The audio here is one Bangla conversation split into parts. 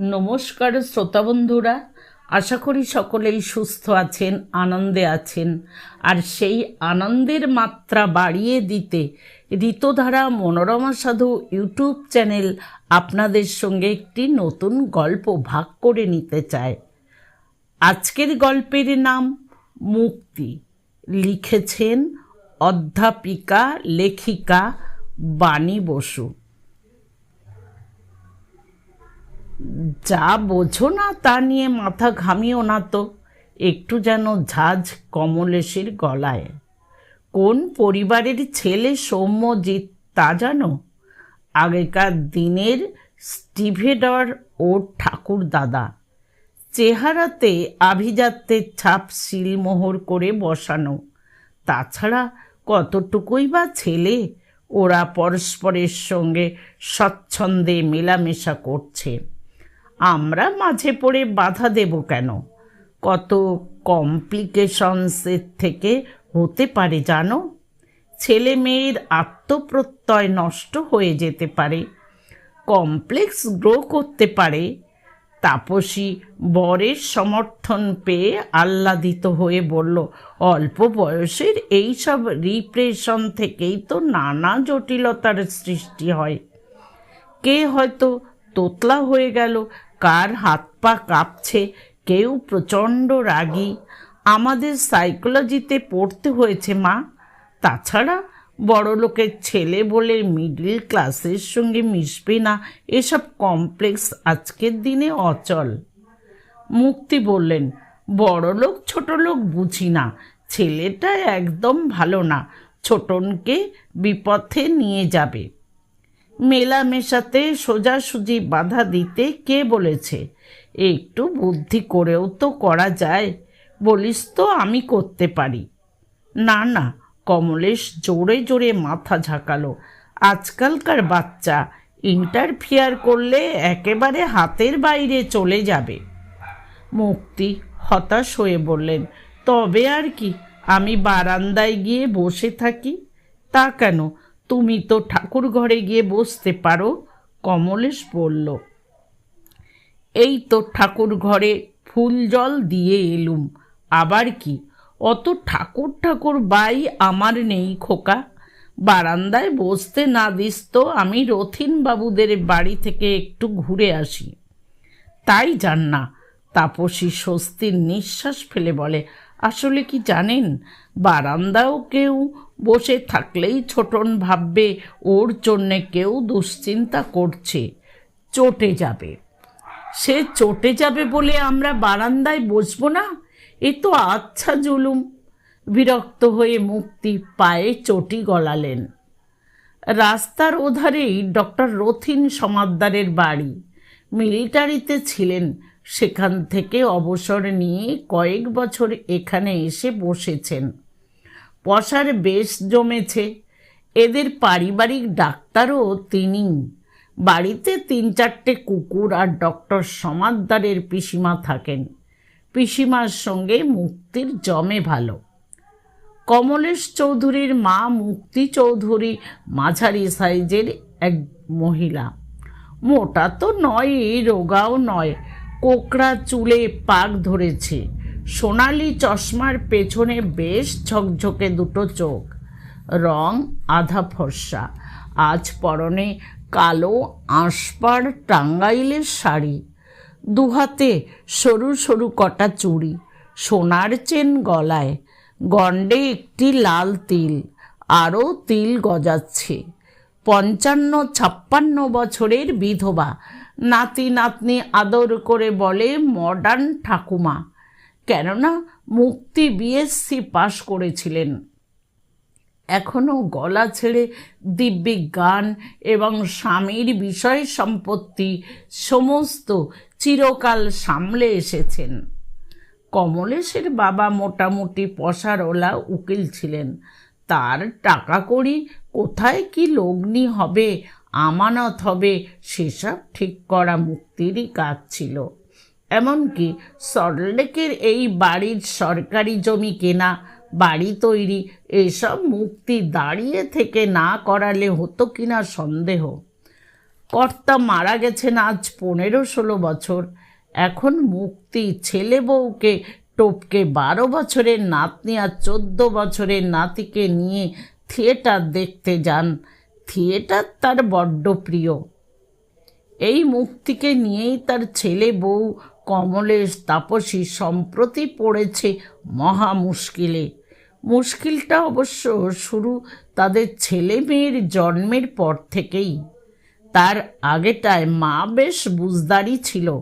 নমস্কার শ্রোতা বন্ধুরা, আশা করি সকলেই সুস্থ আছেন, আনন্দে আছেন। আর সেই আনন্দের মাত্রা বাড়িয়ে দিতে ঋতধারা মনোরমা সাধু ইউটিউব চ্যানেল আপনাদের সঙ্গে একটি নতুন গল্প ভাগ করে নিতে চায়। আজকের গল্পের নাম মুক্তি। লিখেছেন অধ্যাপিকা, লেখিকা বাণী বসু। যা বোঝো না তা নিয়ে মাথা ঘামিও না তো। একটু যেন ঝাঁঝ কমলেশের গলায়। কোন পরিবারের ছেলে সৌম্যজিৎ তা জানো? আগেকার দিনের স্টিভেডর ও ঠাকুর দাদা। চেহারাতে আভিজাত্যের ছাপ শিলমোহর করে বসানো। তাছাড়া কতটুকুই বা ছেলে? ওরা পরস্পরের সঙ্গে স্বচ্ছন্দে মেলামেশা করছে। আমরা মাঝে পড়ে বাধা দেব কেন? কত কমপ্লিকেশনসের থেকে হতে পারে জানো? ছেলে মেয়ের আত্মপ্রত্যয় নষ্ট হয়ে যেতে পারে, কমপ্লেক্স গ্রো করতে পারে, তাপসী বরের সমর্থন পেয়ে আহ্লাদিত হয়ে বলল, অল্প বয়সের এইসব রিপ্রেশন থেকেই তো নানা জটিলতার সৃষ্টি হয়। কে হয়তো তোতলা হয়ে গেল কার হাত পা কাঁপছে, কেউ প্রচণ্ড রাগী। আমাদের সাইকোলজিতে পড়তে হয়েছে মা। তাছাড়া বড় লোকের ছেলে বলে মিডল ক্লাসের সঙ্গে মিশবে না, এসব কমপ্লেক্স আজকের দিনে অচল। মুক্তি বললেন বড় লোক ছোট লোক বুঝি না, ছেলেটা একদম ভালো না, ছোটনকে বিপথে নিয়ে যাবে। মেলামেশাতে সোজাসুজি বাধা দিতে কে বলেছে? একটু বুদ্ধি করেও তো করা যায়। বলিস তো, আমি করতে পারি। না না, কমলেশ জোরে জোরে মাথা ঝাঁকালো। আজকালকার বাচ্চা ইন্টারফিয়ার করলে একেবারে হাতের বাইরে চলে যাবে। মুক্তি হতাশ হয়ে বললেন, তবে আর কি, আমি বারান্দায় গিয়ে বসে থাকি। তা কেন? তুমি তো ঠাকুর ঘরে গিয়ে বসতে পারো, কমলেশ বলল। এই তো ঠাকুর ঘরে ফুল জল দিয়ে এলুম, আবার কি? অত ঠাকুর ঠাকুর বাই আমার নেই খোকা। বারান্দায় বসতে না দিস তো, আমি রথিন বাবুদের বাড়ি থেকে একটু ঘুরে আসি। তাই যান না, তাপসী স্বস্তির নিঃশ্বাস ফেলে বলে আসলে কি জানেন? বারান্দাও কেউ বসে থাকলেই ছোটন ভাববে, ওর জন্যে কেউ দুশ্চিন্তা করছে। চটে যাবে। সে চটে যাবে বলে আমরা বারান্দায় বসবো না? এ তো আচ্ছা জুলুম। বিরক্ত হয়ে মুক্তি পায়ে চটি গলালেন। রাস্তার ওধারেই ডক্টর রথিন সমাদ্দারের বাড়ি। মিলিটারিতে ছিলেন সেখান থেকে অবসর নিয়ে কয়েক বছর এখানে এসে বসেছেন। পশার বেশ জমেছে। এদের পারিবারিক ডাক্তারও তিনি। বাড়িতে তিন চারটে কুকুর আর ডক্টর সমাদ্দারের পিসিমা থাকেন। পিসিমার সঙ্গে মুক্তির জমে ভালো। কমলেশ চৌধুরীর মা মুক্তি চৌধুরী মাঝারি সাইজের এক মহিলা। মোটা তো নয়, রোগাও নয়। কোকড়া চুলে পাক ধরেছে। সোনালি চশমার পেছনে বেশ ঝকঝকে দুটো চোখ। রং আধা ফর্সা। আজ পরনে কালো আঁশপাড় টাঙ্গাইলের শাড়ি। দুহাতে সরু সরু কটা চুড়ি। সোনার চেন গলায়। গন্ডে একটি লাল তিল। আরও তিল গজাচ্ছে। পঞ্চান্ন ছাপ্পান্ন বছরের বিধবা। নাতি নাতনি আদর করে বলে, মডার্ন ঠাকুমা, কেননা মুক্তি বিএসসি পাশ করেছিলেন। এখনও গলা ছেড়ে দিব্যি গান এবং স্বামীর বিষয় সম্পত্তি সমস্ত চিরকাল সামলে এসেছেন। কমলেশের বাবা মোটামুটি পশারওলা উকিল ছিলেন। তার টাকা কড়ি কোথায় কি লগ্নি হবে আমানত হবে, সেসব ঠিক করা মুক্তিরই কাজ ছিল। এমনকি সল্টলেকের এই বাড়ির সরকারি জমি কেনা, বাড়ি তৈরি, এসব মুক্তি দাঁড়িয়ে থেকে না করালে হতো কিনা সন্দেহ। কর্তা মারা গেছেন আজ পনেরো ষোলো বছর। এখন মুক্তি ছেলে বউকে টপকে বারো বছরের নাতনি আর চোদ্দ বছরের নাতিকে নিয়ে থিয়েটার দেখতে যান। থিয়েটার তার বড্ড প্রিয়। এই মুক্তিকে নিয়েই তার ছেলে বউ কমলেশ তাপসী সম্প্রতি পড়েছে মহা মুশকিলে। মুশকিলটা অবশ্য শুরু তাদের ছেলে মেয়ের জন্মের পর থেকেই। তার আগেটায় মা বেশ বুঝদারি ছিল।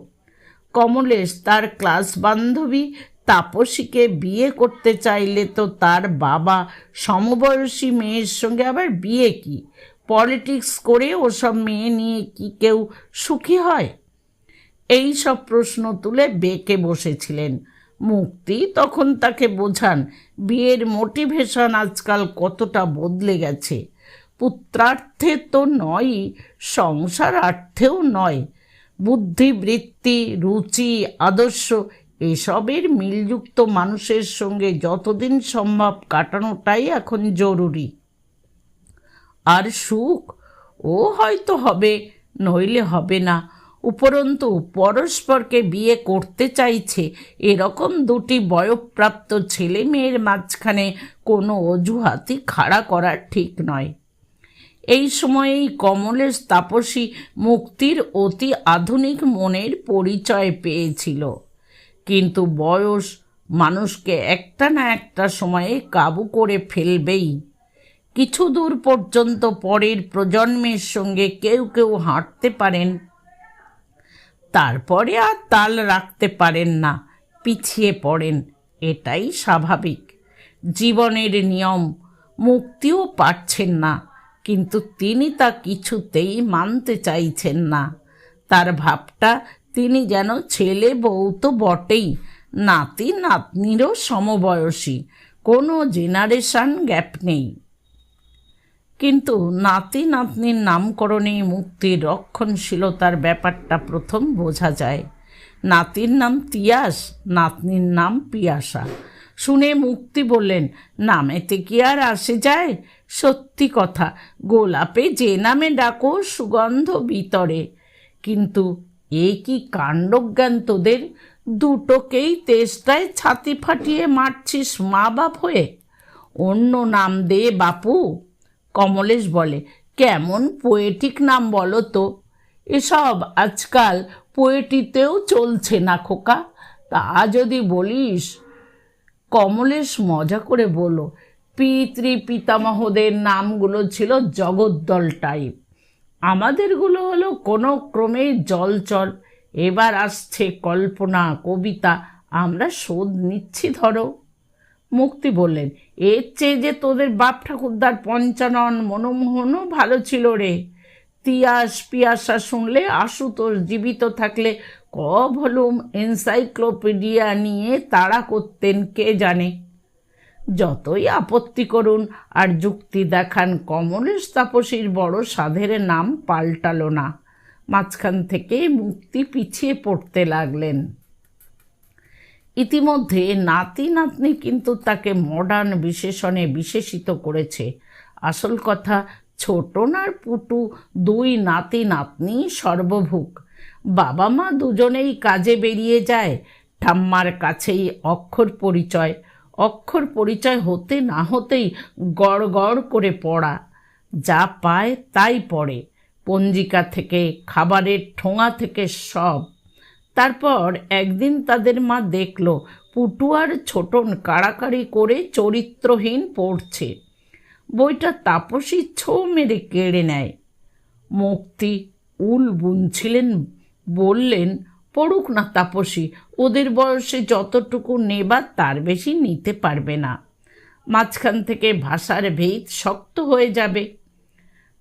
কমলেশ তার ক্লাস বান্ধবী তাপসীকে বিয়ে করতে চাইলে তো তার বাবা সমবয়সী মেয়ের সঙ্গে আবার বিয়ে কি? পলিটিক্স করে ওসব মেয়ে নিয়ে কি কেউ সুখী হয়? এই সব প্রশ্ন তুলে বেঁকে বসেছিলেন মুক্তি। তখন তাকে বোঝান, বিয়ের মোটিভেশন আজকাল কতটা বদলে গেছে। পুত্রার্থে তো নয়ই সংসারার্থেও নয়। বুদ্ধিবৃত্তি রুচি, আদর্শ এসবের মিলযুক্ত মানুষের সঙ্গে যতদিন সম্ভব কাটানোটাই এখন জরুরি। আর সুখ? ও হয়তো হবে, নইলে হবে না। উপরন্তু পরস্পরকে বিয়ে করতে চাইছে। এরকম দুটি বয়প্রাপ্ত ছেলে মেয়ের মাঝখানে কোনো অজুহাতই খাড়া করা ঠিক নয়। এই সময়েই কমলেশ তাপসী মুক্তির অতি আধুনিক মনের পরিচয় পেয়েছিল। কিন্তু বয়স মানুষকে একটা না একটা সময়ে কাবু করে ফেলবেই। কিছু দূর পর্যন্ত পরের প্রজন্মের সঙ্গে কেউ কেউ হাঁটতে পারেন। তারপরে আর তাল রাখতে পারেন না, পিছিয়ে পড়েন। এটাই স্বাভাবিক। জীবনের নিয়ম, মুক্তিও পারছেন না, কিন্তু তিনি তা কিছুতেই মানতে চাইছেন না। তার ভাবটা, তিনি যেন ছেলে বউ তো বটেই, নাতি নাতনিরও সমবয়সী, কোনো জেনারেশন গ্যাপ নেই। কিন্তু নাতি নাতনির নামকরণে মুক্তির রক্ষণশীলতার ব্যাপারটা প্রথম বোঝা যায়। নাতির নাম তিয়াস, নাতনির নাম পিয়াসা। শুনে মুক্তি বললেন, নামেতে কি আর আসে যায়? সত্যি কথা, গোলাপে যে নামে ডাকো, সুগন্ধ বিতরে কিন্তু এ কি কাণ্ডজ্ঞান তোদের? দুটোকেই তেষ্টায় ছাতি ফাটিয়ে মারছিস মা বাপ হয়ে। অন্য নাম দে বাপু। কমলেশ বলে, কেমন পোয়েটিক নাম বলো তো। এসব আজকাল পোয়েটিতেও চলছে না খোকা। তা যদি বলিস? কমলেশ মজা করে বলো পিতৃ পিতামহদের নামগুলো ছিল জগদ্দল টাইপ আমাদেরগুলো হলো কোনো ক্রমে জলচল এবার আসছে কল্পনা, কবিতা। আমরা শোধ নিচ্ছি ধরো। মুক্তি বললেন, এর চেয়ে যে তোদের বাপ ঠাকুরদার পঞ্চানন মনমোহনও ভালো ছিল রে। তিয়াস পিয়াসা শুনলে আশুতোষ জীবিত থাকলে, ক ভলুম এনসাইক্লোপিডিয়া নিয়ে তাড়া করতেন কে জানে। যতই আপত্তি করুন আর যুক্তি দেখান, কমলেশ তাপসীর বড় সাধের নাম পাল্টালো না। মাঝখান থেকে মুক্তি পিছিয়ে পড়তে লাগলেন। ইতিমধ্যে নাতি নাতনি কিন্তু তাকে মডার্ন বিশেষণে বিশেষিত করেছে। আসল কথা ছোটনার পুটু দুই নাতি নাতনি সর্বভুক বাবা মা দুজনেই কাজে বেরিয়ে যায়, ঠাম্মার কাছেই অক্ষর পরিচয়। অক্ষর পরিচয় হতে না হতেই গড় গড় করে পড়া। যা পায় তাই পড়ে। পঞ্জিকা থেকে, খাবারের ঠোঙা থেকে সব। তারপর একদিন তাদের মা দেখল পুটুয়ার ছোটন কাড়াকাড়ি করে চরিত্রহীন পড়ছে। বইটা তাপসী ছো মেরে কেড়ে নেয়। মুক্তি উল বুনছিলেন, বললেন, পড়ুক না তাপসী, ওদের বয়সে যতটুকু নেবার তার বেশি নিতে পারবে না। মাঝখান থেকে ভাষার ভেদ শক্ত হয়ে যাবে।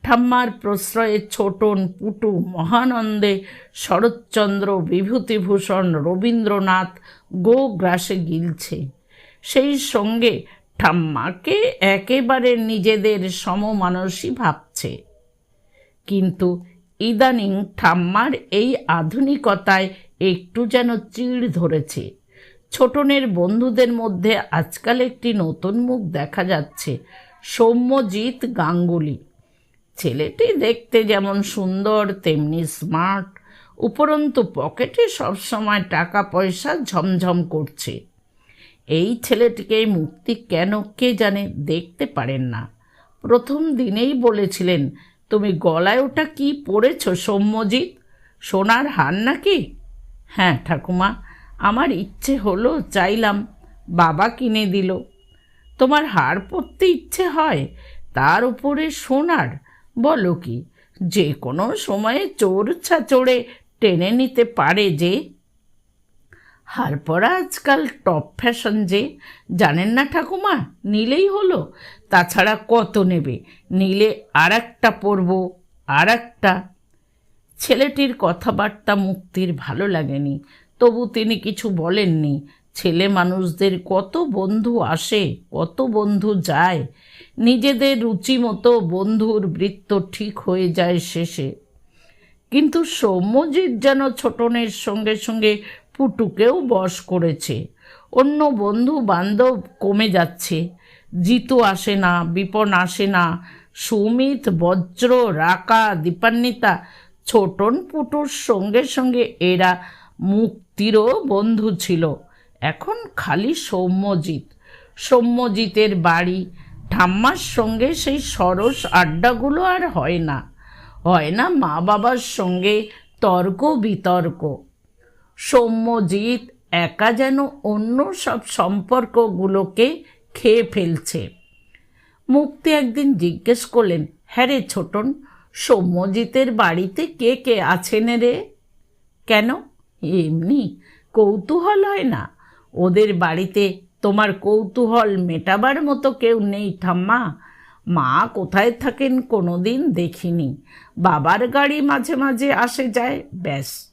ঠাম্মার প্রশ্রয়ে ছোটন পুটু মহানন্দে শরৎচন্দ্র বিভূতিভূষণ রবীন্দ্রনাথ গো গ্রাসে গিলছে। সেই সঙ্গে ঠাম্মাকে একেবারে নিজেদের সমমানসী ভাবছে। কিন্তু ইদানিং ঠাম্মার এই আধুনিকতায় একটু যেন চিড় ধরেছে। ছোটনের বন্ধুদের মধ্যে আজকাল একটি নতুন মুখ দেখা যাচ্ছে, সৌম্যজিৎ গাঙ্গুলি। ছেলেটি দেখতে যেমন সুন্দর, তেমনি স্মার্ট উপরন্তু পকেটে সবসময় টাকা পয়সা ঝমঝম করছে। এই ছেলেটিকে মুক্তি কেন কে জানে দেখতে পারেন না। প্রথম দিনেই বলেছিলেন, তুমি গলায় ওটা কি পরেছ, সৌম্যজিৎ? সোনার হার নাকি? হ্যাঁ ঠাকুমা, আমার ইচ্ছে হলো চাইলাম, বাবা কিনে দিল। তোমার হার পরতে ইচ্ছে হয়, তার উপরে সোনার। বলো কি, যে কোনো সময়ে চোর ছাচড়ে টেনে নিতে পারে যে। হার পরা আজকাল টপ ফ্যাশন যে। জানেন না ঠাকুমা, নিলেই হলো। তাছাড়া কত নেবে? নিলে আর একটা পরবো আর একটা ছেলেটির কথাবার্তা মুক্তির ভালো লাগেনি, তবু তিনি কিছু বলেননি। ছেলে মানুষদের কত বন্ধু আসে, কত বন্ধু যায়। নিজেদের রুচি মতো বন্ধুর বৃত্ত ঠিক হয়ে যায় শেষে। কিন্তু সৌম্যজিৎ যেন ছোটনের সঙ্গে সঙ্গে পুটুকেও বশ করেছে। অন্য বন্ধু বান্ধব কমে যাচ্ছে। জিতু আসে না, বিপন আসে না। সুমিত, বজ্র, রাকা, দীপান্বিতা, ছোটন, পুটুর সঙ্গে সঙ্গে এরা মুক্তিরও বন্ধু ছিল। এখন খালি সৌম্যজিৎ। সৌম্যজিতের বাড়ি, ঠাম্মার সঙ্গে সেই সরস আড্ডাগুলো আর হয় না। হয় না মা বাবার সঙ্গে তর্ক বিতর্ক। সৌম্যজিৎ একা যেন অন্য সব সম্পর্কগুলোকে খেয়ে ফেলছে। মুক্তি একদিন জিজ্ঞেস করলেন হ্যাঁ রে ছোটন, সৌম্যজিতের বাড়িতে কে কে আছেন রে? কেন? এমনি কৌতূহল হয় না। ওদের বাড়িতে তোমার কৌতূহল মেটাবার মতো কেউ নেই ঠাম্মা। মা কোথায় থাকেন কোনো দিন দেখিনি। বাবার গাড়ি মাঝে মাঝে আসে যায়, ব্যাস।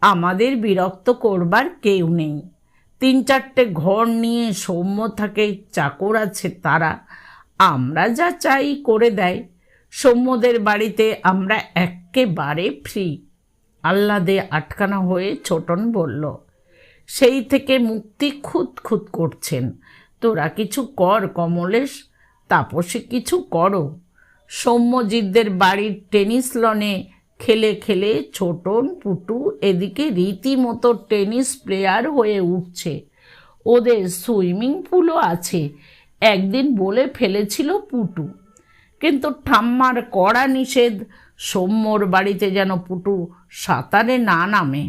আমাদের বিরক্ত করবার কেউ নেই। তিন চারটে ঘর নিয়ে সৌম্য থাকে, চাকর আছে তারা। আমরা যা চাই করে দেয়। সৌম্যদের বাড়িতে আমরা একেবারে ফ্রি আহ্লাদে আটকানা হয়ে ছোটন বলল সেই থেকে মুক্তি খুদ খুদ করছেন। তোরা কিছু কর কমলেশ, তাপসে কিছু করো। সৌম্যজিৎদের বাড়ির টেনিস লনে খেলে খেলে ছোটন পুটু এদিকে রীতিমতো টেনিস প্লেয়ার হয়ে উঠছে। ওদের সুইমিং পুলও আছে, একদিন বলে ফেলেছিল পুটু। কিন্তু ঠাম্মার কড়া নিষেধ, সৌম্যর বাড়িতে যেন পুটু সাঁতারে না নামে।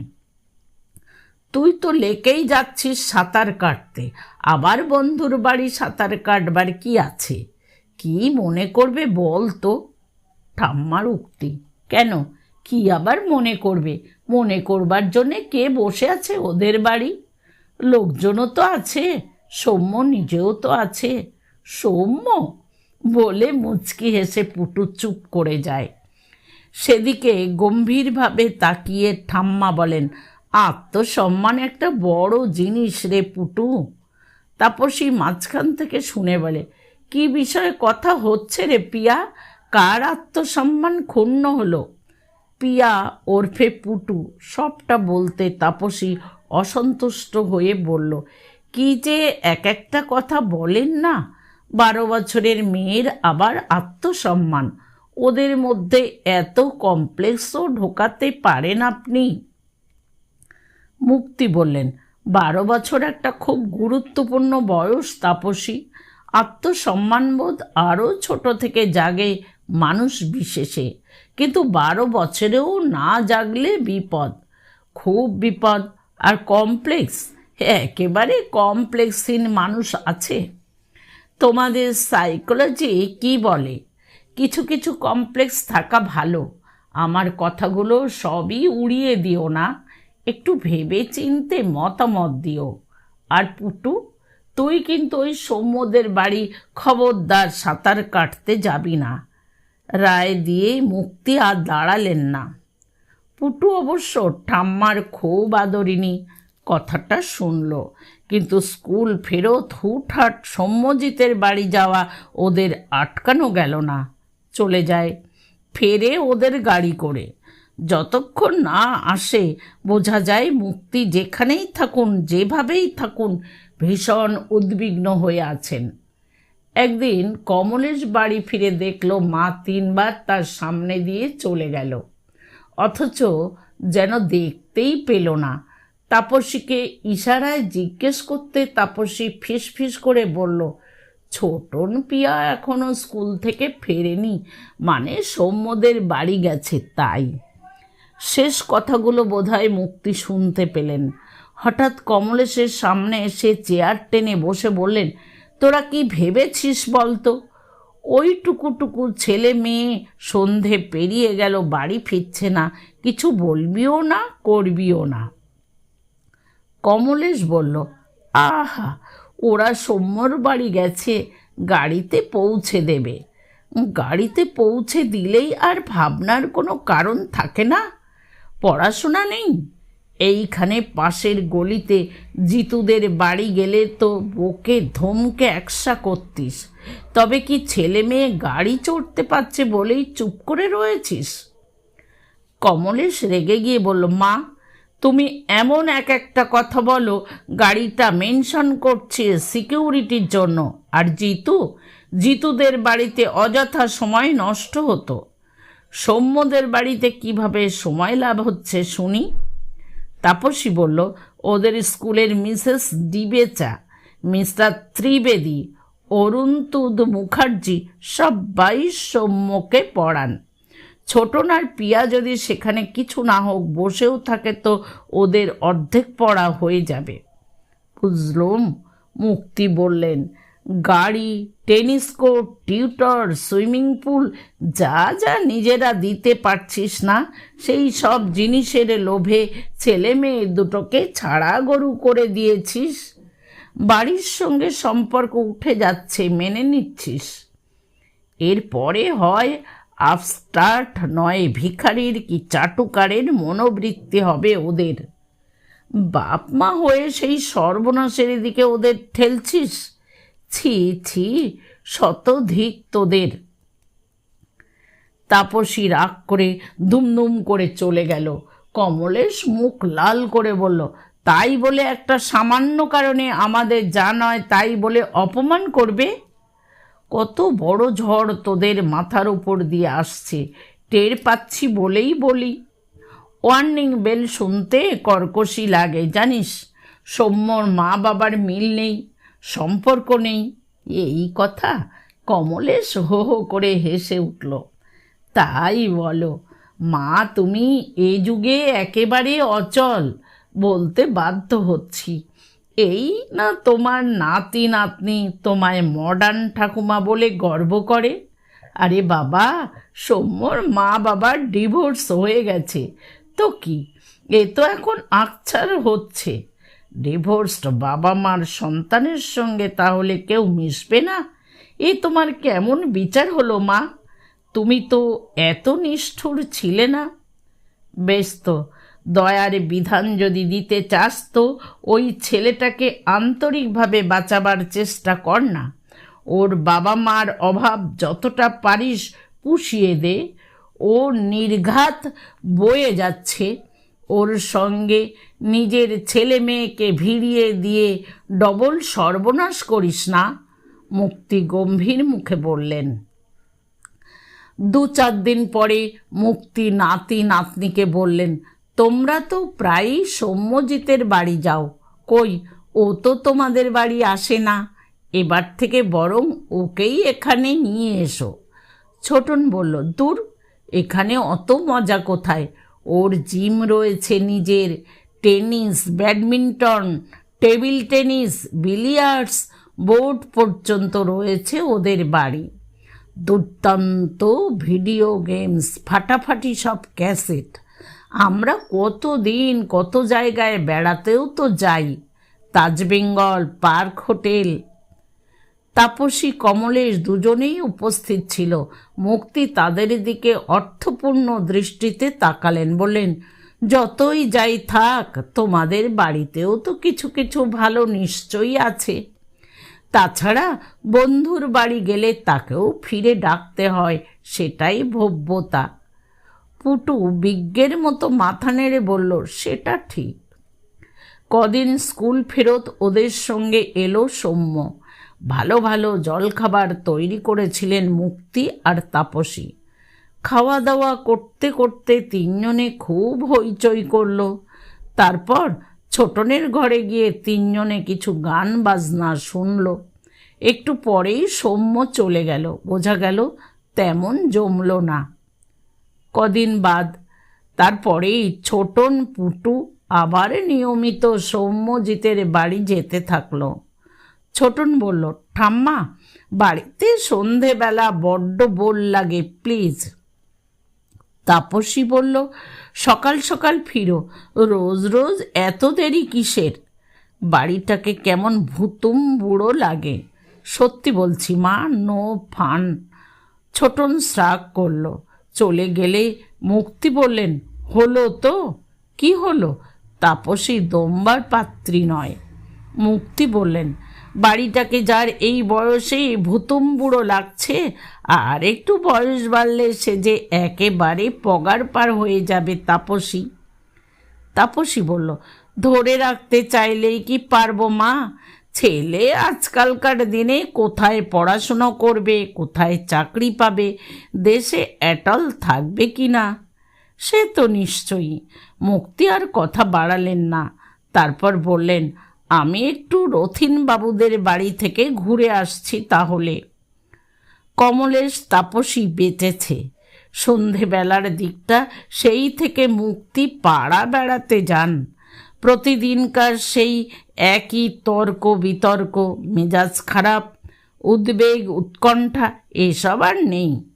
তুই তো লেকেই যাচ্ছিস সাঁতার কাটতে। আবার বন্ধুর বাড়ি সাঁতার কাটবার কি আছে? কি মনে করবে বল তো। ঠাম্মার উক্তি। কেন? কি আবার মনে করবে? মনে করবার জন্যে কে বসে আছে ওদের বাড়ি? লোকজনও তো আছে, সৌম্য নিজেও তো আছে। সৌম্য? বলে মুচকি হেসে পুটু চুপ করে যায়। সেদিকে গম্ভীরভাবে তাকিয়ে ঠাম্মা বলেন আত্মসম্মান একটা বড় জিনিস রে পুটু। তাপসী মাঝখান থেকে শুনে বলে, কি বিষয়ে কথা হচ্ছে রে পিয়া? কার আত্মসম্মান ক্ষুণ্ণ হলো? পিয়া ওরফে পুটু সবটা বলতে তাপসী অসন্তুষ্ট হয়ে বলল, কি যে এক একটা কথা বলেন না? বারো বছরের মেয়ের আবার আত্মসম্মান। ওদের মধ্যে এত কমপ্লেক্সও ঢোকাতে পারেন আপনি। মুক্তি বললেন। বারো বছর একটা খুব গুরুত্বপূর্ণ বয়স, তাপসী। আত্মসম্মানবোধ আরও ছোট থেকে জাগে মানুষ বিশেষে। কিন্তু বারো বছরেও না জাগলে বিপদ। খুব বিপদ আর কমপ্লেক্স। একেবারে কমপ্লেক্সহীন মানুষ আছে। তোমাদের সাইকোলজি কি বলে? কিছু কিছু কমপ্লেক্স থাকা ভালো। আমার কথাগুলো সবই উড়িয়ে দিও না। একটু ভেবে চিনতে মতামত দিও। আর পুটু, তুই কিন্তু ওই সৌম্যদের বাড়ি খবরদার সাঁতার কাটতে যাবি না। রায় দিয়ে মুক্তি আর দাঁড়ালেন না। পুটু অবশ্য ঠাম্মার খুব আদরিনী কথাটা শুনল। কিন্তু স্কুল ফেরত হুটহাট সৌম্যজিতের বাড়ি যাওয়া ওদের আটকানো গেল না। চলে যায়, ফেরে ওদের গাড়ি করে। যতক্ষণ না আসে, বোঝা যায় মুক্তি যেখানেই থাকুন, যেভাবেই থাকুন, ভীষণ উদ্বিগ্ন হয়ে আছেন। একদিন কমলেশ বাড়ি ফিরে দেখল মা তিনবার তার সামনে দিয়ে চলে গেল। অথচ যেন দেখতেই পেল না। তাপসীকে ইশারায় জিজ্ঞেস করতে তাপসী ফিস ফিস করে বলল, ছোটন পিয়া এখনও স্কুল থেকে ফেরেনি মানে সৌম্যদের বাড়ি গেছে, তাই। শেষ কথাগুলো বোধহয় মুক্তি শুনতে পেলেন। হঠাৎ কমলেশের সামনে এসে চেয়ার টেনে বসে বললেন, তোরা কি ভেবেছিস বলতো? ওই টুকুটুকু ছেলে মেয়ে সন্ধে পেরিয়ে গেল, বাড়ি ফিরছে না, কিছু বলবিও না, করবিও না? কমলেশ বলল, আহা, ওরা সৌম্যর বাড়ি গেছে, গাড়িতে পৌঁছে দেবে। গাড়িতে পৌঁছে দিলেই আর ভাবনার কোনো কারণ থাকে না? পড়াশোনা নেই? এইখানে পাশের গলিতে জিতুদের বাড়ি গেলে তো বকে ধমকে একসা করতিস। তবে কি ছেলে মেয়ে গাড়ি চড়তে পারছে বলেই চুপ করে রয়েছিস? কমলেশ রেগে গিয়ে বলল, মা, তুমি এমন এক একটা কথা বলো, গাড়িটা মেনশন করছে সিকিউরিটির জন্য। আর জিতু, জিতুদের বাড়িতে অযথা সময় নষ্ট হতো। সৌম্যদের বাড়িতে কীভাবে সময় লাভ হচ্ছে শুনি? তাপসী বলল, ওদের স্কুলের মিসেস ডিবেচা, মিস্টার ত্রিবেদী, অরুণতুদ মুখার্জি সব সবাই সৌম্যকে পড়ান। ছোটনার পিয়া যদি সেখানে কিছু না হোক, বসেও থাকে তো ওদের অর্ধেক পড়া হয়ে যাবে। বুঝলুম? মুক্তি বললেন গাড়ি, tennis court, tutor, swimming pool, যা যা নিজেরা দিতে পারছিস না, সেই সব জিনিসের লোভে ছেলে মেয়ে দুটোকে ছাড়া গরু করে দিয়েছিস। বাড়ির সঙ্গে সম্পর্ক উঠে যাচ্ছে, মেনে নিচ্ছিস। এরপরে হয় আপস্টার্ট নয়, ভিখারির কি চাটুকারের মনোবৃত্তি হবে ওদের? বাপ মা হয়ে সেই সর্বনাশের দিকে ওদের ঠেলছিস? ছি ছি, শতধিক তোদের। তাপসী রাগ করে দুমদুম করে চলে গেল। কমলেশ মুখ লাল করে বলল, তাই বলে একটা সামান্য কারণে আমাদের যা নয় তাই বলে অপমান করবে? কত বড় ঝড় তোদের মাথার উপর দিয়ে আসছে, টের পাচ্ছি বলেই বলি। ওয়ার্নিং বেল শুনতে কর্কশি লাগে, জানিস? সৌম্যর মা বাবার মিল নেই। সম্পর্ক নেই। এই কথা কমলেশ হো হো করে হেসে উঠল। তাই বলো, মা, তুমি এ যুগে একেবারে অচল বলতে বাধ্য হচ্ছি। এই না তোমার নাতি নাতনি তোমায় মডার্ন ঠাকুমা বলে গর্ব করে? আরে বাবা, সৌম্যর মা বাবার ডিভোর্স হয়ে গেছে। তো কি? এ তো এখন আকছার হচ্ছে। ডিভোর্সড বাবা মার সন্তানের সঙ্গে তাহলে কেউ মিশবে না? এ তোমার কেমন বিচার হলো, মা? তুমি তো এত নিষ্ঠুর ছিলে না। বেশ তো, দয়ার বিধান যদি দিতে চাস তো ওই ছেলেটাকে আন্তরিকভাবে বাঁচাবার চেষ্টা কর না। ওর বাবা মার অভাব যতটা পারিস পুষিয়ে দে। ও নির্ঘাত বয়ে যাচ্ছে। ওর সঙ্গে নিজের ছেলে মেয়েকে ভিড়িয়ে দিয়ে ডবল সর্বনাশ করিস না, মুক্তি গম্ভীর মুখে বললেন। দু চার দিন পরে মুক্তি নাতি নাতনিকে বললেন, তোমরা তো প্রায়ই সৌম্যজিতের বাড়ি যাও। কই, ও তো তোমাদের বাড়ি আসে না। এবার থেকে বরং ওকেই এখানে নিয়ে এসো। ছোটন বলল, দূর, এখানে অত মজা কোথায়? ওর জিম রয়েছে নিজের। Tennis, badminton, table tennis, billiards board পর্যন্ত রয়েছে ওদের বাড়ি। দুর্দান্ত ভিডিও গেমস, ফাটাফাটি সব ক্যাসেট। আমরা কত দিন কত জায়গায় বেড়াতেও তো যাই। তাজবেঙ্গল পার্ক হোটেল তাপসী কমলেশ দুজনেই উপস্থিত ছিল। মুক্তি তাদের দিকে অর্থপূর্ণ দৃষ্টিতে তাকালেন, বললেন, যতই যাই থাক, তোমাদের বাড়িতেও তো কিছু কিছু ভালো নিশ্চয়ই আছে। তাছাড়া বন্ধুর বাড়ি গেলে তাকেও ফিরে ডাকতে হয়, সেটাই ভব্যতা। পুটু বিজ্ঞের মতো মাথা নেড়ে বলল, সেটা ঠিক। কদিন স্কুল ফেরত ওদের সঙ্গে এলো সৌম্য। ভালো ভালো জলখাবার তৈরি করেছিলেন মুক্তি আর তাপসী। খাওয়া দাওয়া করতে করতে তিনজনে খুব হইচই করল। তারপর ছোটনের ঘরে গিয়ে তিনজনে কিছু গান বাজনা শুনলো। একটু পরেই সৌম্য চলে গেল। বোঝা গেল তেমন জমলো না। কদিন বাদ তারপরেই ছোটন, পুটু আবার নিয়মিত সৌম্যজিতের বাড়ি যেতে থাকল। ছোটন বলল, ঠাম্মা, বাড়িতে সন্ধেবেলা বড্ড বোর লাগে, প্লিজ। তাপসী বলল, সকাল সকাল ফিরো, রোজ রোজ এত দেরি কিসের? বাড়িটাকে কেমন ভুতুম বুড়ো লাগে। সত্যি বলছি মা, নো ফান। ছোটন শ্রাগ করল, চলে গেলে মুক্তি বললেন, হলো তো? কি হলো? তাপসী দম্বার পাত্রী নয়। মুক্তি বললেন বাড়িটাকে যার এই বয়সে ভুতুম বুড়ো লাগছে, আর একটু বয়স বাড়লে সে যে একেবারে পগার পার হয়ে যাবে তাপসী। তাপসী বলল, ধরে রাখতে চাইলেই কি পারব মা? ছেলে আজকালকার দিনে কোথায় পড়াশুনো করবে, কোথায় চাকরি পাবে, দেশে অ্যাটল থাকবে কি না? সে তো নিশ্চয়ই। মুক্তি আর কথা বাড়ালেন না। তারপর বললেন আমি একটু রথিন বাবুদের বাড়ি থেকে ঘুরে আসছি তাহলে। কমলেশ তাপসী বেঁচেছে। সন্ধেবেলার দিকটা সেই থেকে মুক্তি পাড়া বেড়াতে যান। প্রতিদিনকার সেই একই তর্ক বিতর্ক, মেজাজ খারাপ, উদ্বেগ, উৎকণ্ঠা, এসব আর নেই।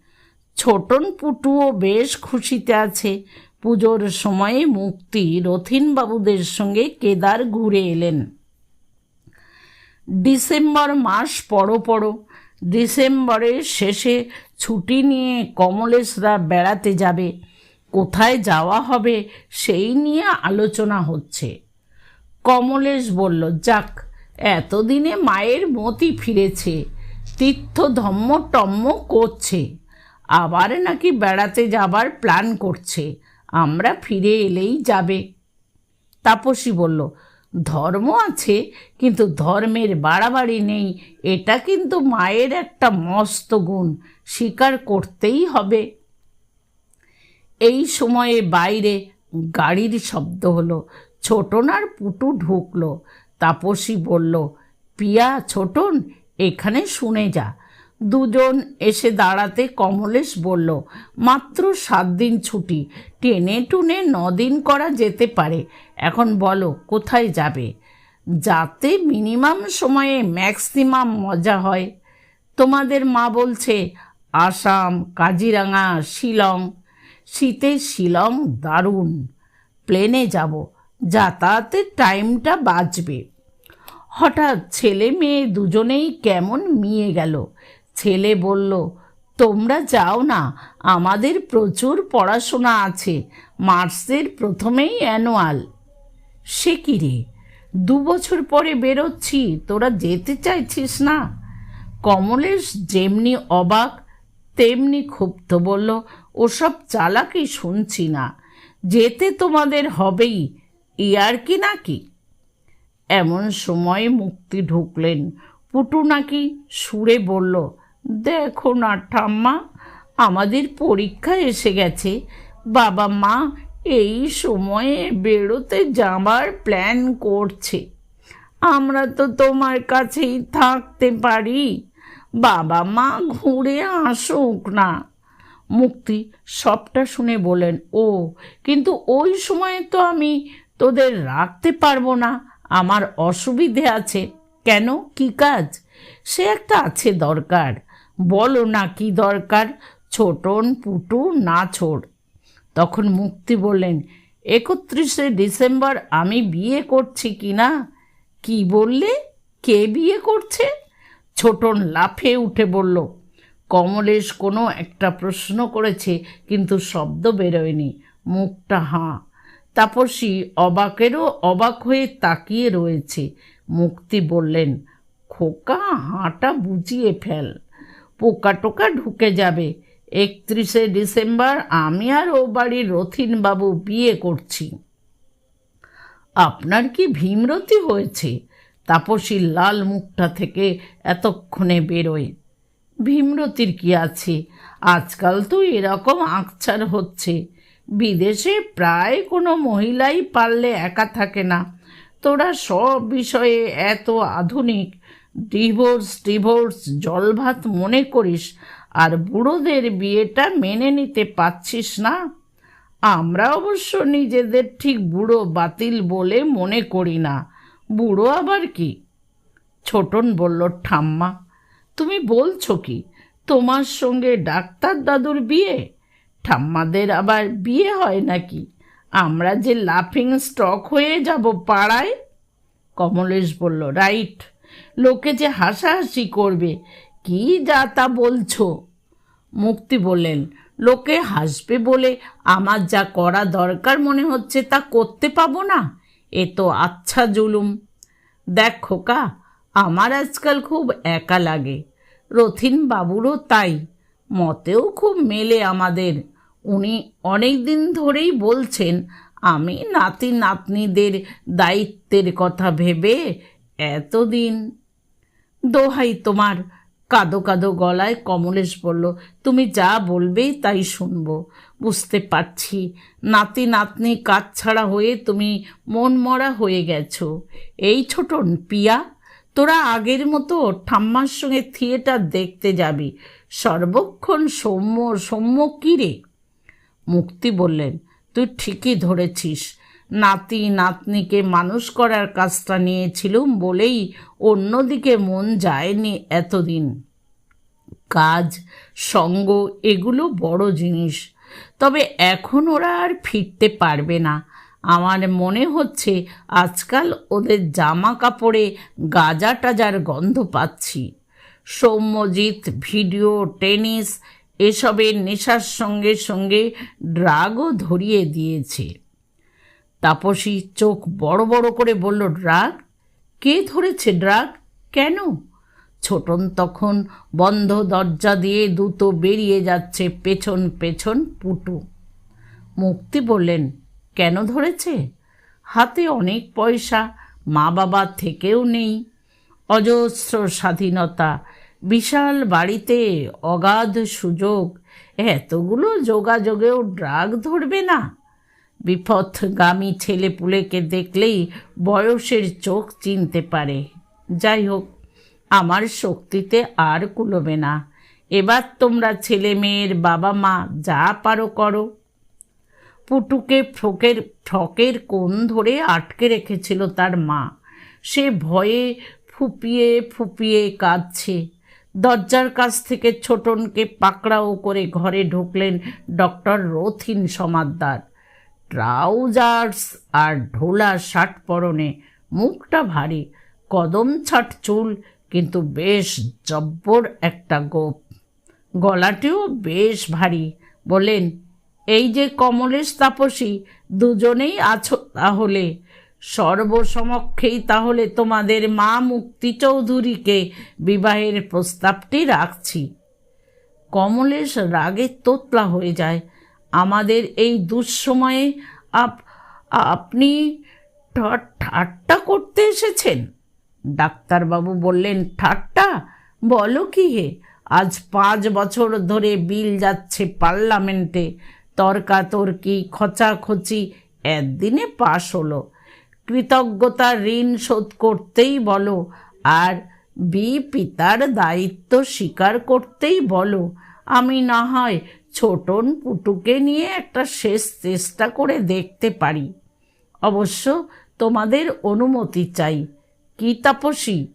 ছোটন পুটুও বেশ খুশিতে আছে। পুজোর সময়ে মুক্তি রথিনবাবুদের সঙ্গে কেদার ঘুরে এলেন। ডিসেম্বর মাস পড়ো পড়ো। ডিসেম্বরের শেষে ছুটি নিয়ে কমলেশরা বেড়াতে যাবে। কোথায় যাওয়া হবে সেই নিয়ে আলোচনা হচ্ছে। কমলেশ বলল, যাক, এতদিনে মায়ের মতি ফিরেছে তীর্থ ধম্ম টম্ম করছে, আবার নাকি বেড়াতে যাবার প্ল্যান করছে, আমরা ফিরে এলেই যাবে। তাপসী বলল ধর্ম আছে, কিন্তু ধর্মের বাড়াবাড়ি নেই। এটা কিন্তু মায়ের একটা মস্ত গুণ, স্বীকার করতেই হবে। এই সময়ে বাইরে গাড়ির শব্দ হলো, ছোটনার পুটু ঢুকলো, তাপসী বলল, পিয়া, ছোটন, এখানে শুনে যা। দুজন এসে দাঁড়াতে কমলেশ বলল, মাত্র সাত দিন ছুটি। টেনে টুনে দিন করা যেতে পারে। এখন বলো, কোথায় যাবে? যাতে মিনিমাম সময়ে ম্যাক্সিমাম মজা হয়। তোমাদের মা বলছে, আসাম, কাজিরাঙা, শিলং। শীতে শিলং দারুণ। প্লেনে যাব। যাতায়াতের টাইমটা বাঁচবে। হঠাৎ ছেলে মেয়ে দুজনেই কেমন মিয়ে গেল। ছেলে বলল, তোমরা যাও না, আমাদের প্রচুর পড়াশোনা আছে, মার্চের প্রথমেই অ্যানুয়াল। সে কি রে? দু বছর পরে বেরোচ্ছি, তোরা যেতে চাইছিস না? কমলেশ যেমনি অবাক, তেমনি ক্ষুব্ধ বলল, ওসব চালাকি শুনছি না, যেতে তোমাদের হবেই ইয়ার কি নাকি? এমন সময় মুক্তি ঢুকলেন, পুটু নাকি সুরে বলল দেখো না ঠাম্মা, আমাদের পরীক্ষা এসে গেছে। বাবা মা এই সময়ে বেরোতে যাবার প্ল্যান করছে। আমরা তো তোমার কাছেই থাকতে পারি। বাবা মা ঘুরে আসুক না। মুক্তি সবটা শুনে বলেন ও, কিন্তু ওই সময়ে তো আমি তোদের রাখতে পারব না। আমার অসুবিধে আছে। কেন? কি কাজ? সে একটা আছে দরকার। বলো না কি দরকার, ছোটন পুটু না ছোড় তখন মুক্তি বললেন, একত্রিশে ডিসেম্বর আমি বিয়ে করছি কি না? কি বললে? কে বিয়ে করছে? ছোটন লাফে উঠে বলল, কমলেশ কোনো একটা প্রশ্ন করেছে কিন্তু শব্দ বেরোয়নি, মুখটা হাঁ। তাপসী অবাকেরও অবাক হয়ে তাকিয়ে রয়েছে। মুক্তি বললেন, খোকা হাঁটা বুঝিয়ে ফেল। পোকা টোকা ঢুকে যাবে। একত্রিশে ডিসেম্বর আমি আর ও বাড়ির রথিনবাবু বিয়ে করছি। আপনার কি ভীমরতি হয়েছে? তাপসীর লাল মুখটা থেকে এতক্ষণে বেরোয়। ভীমরতির কি আছে? আজকাল তো এরকম আঁকছার হচ্ছে। বিদেশে প্রায় কোনো মহিলাই পারলে একা থাকে না। তোরা সব বিষয়ে এত আধুনিক। ডিভোর্স ডিভোর্স, জলভাত মনে করিস, আর বুড়োদের বিয়েটা মেনে নিতে পাচ্ছিস না? আমরা অবশ্য নিজেদের ঠিক বুড়ো বাতিল বলে মনে করি না। বুড়ো আবার কি? ছোটন বলল, ঠাম্মা, তুমি বলছো কি? তোমার সঙ্গে ডাক্তার দাদুর বিয়ে? ঠাম্মাদের আবার বিয়ে হয় নাকি? আমরা যে লাফিং স্টক হয়ে যাব পাড়ায়? কমলেশ বলল, রাইট লোকে যে হাসাহাসি করবে, কি যা তা বলছো? মুক্তি বললেন, লোকে হাসবে বলে আমার যা করা দরকার মনে হচ্ছে তা করতে পাবো না? এ তো আচ্ছা জুলুম। দেখ খোকা, আমার আজকাল খুব একা লাগে। রথিন বাবুরও তাই, মতেও খুব মেলে আমাদের। উনি অনেক দিন ধরেই বলছেন, আমি নাতি নাতনিদের দায়িত্বের কথা ভেবে এতদিন দোহাই তোমার কাদো কাদো গলায় কমলেশ বলল, তুমি যা বলবেই তাই শুনব। বুঝতে পারছি, নাতি নাতনি কাজ ছাড়া হয়ে তুমি মন মরা হয়ে গেছো। এই ছোটন পিয়া, তোরা আগের মতো ঠাম্মার সঙ্গে থিয়েটার দেখতে যাবি। সর্বক্ষণ সৌম্য সৌম্য কী রে? মুক্তি বললেন, তুই ঠিকই ধরেছিস। নাতি নাতনিকে মানুষ করার কাজটা নিয়েছিলুম বলেই অন্যদিকে মন যায়নি এতদিন। কাজ, সঙ্গ এগুলো বড় জিনিস। তবে এখন ওরা আর ফিরতে পারবে না। আমার মনে হচ্ছে আজকাল ওদের জামা কাপড়ে গাজা টাজার গন্ধ পাচ্ছি। সৌম্যজিৎ, ভিডিও, টেনিস, এসবের নেশার সঙ্গে সঙ্গে ড্রাগও ধরিয়ে দিয়েছে। তাপসী চোখ বড় বড় করে বলল, ড্রাগ? কে ধরেছে ড্রাগ? কেন? ছোটন তখন বন্ধ দরজা দিয়ে দ্রুত বেরিয়ে যাচ্ছে পেছন পেছন পুটু। মুক্তি বললেন, কেন ধরেছে? হাতে অনেক পয়সা মা বাবা থেকেও নেই। অজস্র স্বাধীনতা, বিশাল বাড়িতে অগাধ সুযোগ, এতগুলো যোগাযোগেও ড্রাগ ধরবে না। বিপথগামী ছেলেপুলেকে দেখলেই বয়সের চোখ চিনতে পারে। যাই হোক, আমার শক্তিতে আর কুলোবে না। এবার তোমরা ছেলে মেয়ের বাবা মা যা পারো করো। পুটুকে ফ্রকের ফ্রকের কোণ ধরে আটকে রেখেছিল তার মা। সে ভয়ে ফুপিয়ে ফুপিয়ে কাঁদছে। দরজার কাছ থেকে ছোটনকে পাকড়াও করে ঘরে ঢুকলেন ডক্টর রথিন সমাদ্দার। ট্রাউজার্স আর ঢোলা শার্ট পরনে মুখটা ভারী, কদম ছাট চুল, কিন্তু বেশ জব্বর একটা গোপ। গলাটিও বেশ ভারী। বলেন এই যে কমলেশ তাপসী, দুজনেই আছো তাহলে। সর্বসমক্ষেই তাহলে তোমাদের মা মুক্তি চৌধুরীকে বিবাহের প্রস্তাবটি রাখছি। কমলেশ রাগে তোতলা হয়ে যায়। আমাদের এই দুঃসময়ে আপ, আপনি ঠাট্টা করতে এসেছেন? ডাক্তারবাবু বললেন, ঠাট্টা? বলো কি হে? আজ পাঁচ বছর ধরে বিল যাচ্ছে পার্লামেন্টে। তর্কাতর্কি খচাখচি, একদিনে পাশ হলো। কৃতজ্ঞতা ঋণ শোধ করতেই বলো, আর বি পিতার দায়িত্ব স্বীকার করতেই বলো। আমি না হয় ছোটন পুটুকে নিয়ে একটা শেষ চেষ্টা করে দেখতে পারি। অবশ্য তোমাদের অনুমতি চাই। কি তাপসী?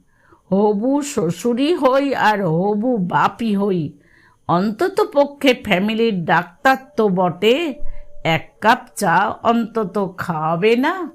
হবু শ্বশুরই হই আর হবু বাপি হই। অন্তত পক্ষে ফ্যামিলির ডাক্তার তো বটে। এক কাপ চা অন্তত খাওয়াবে না?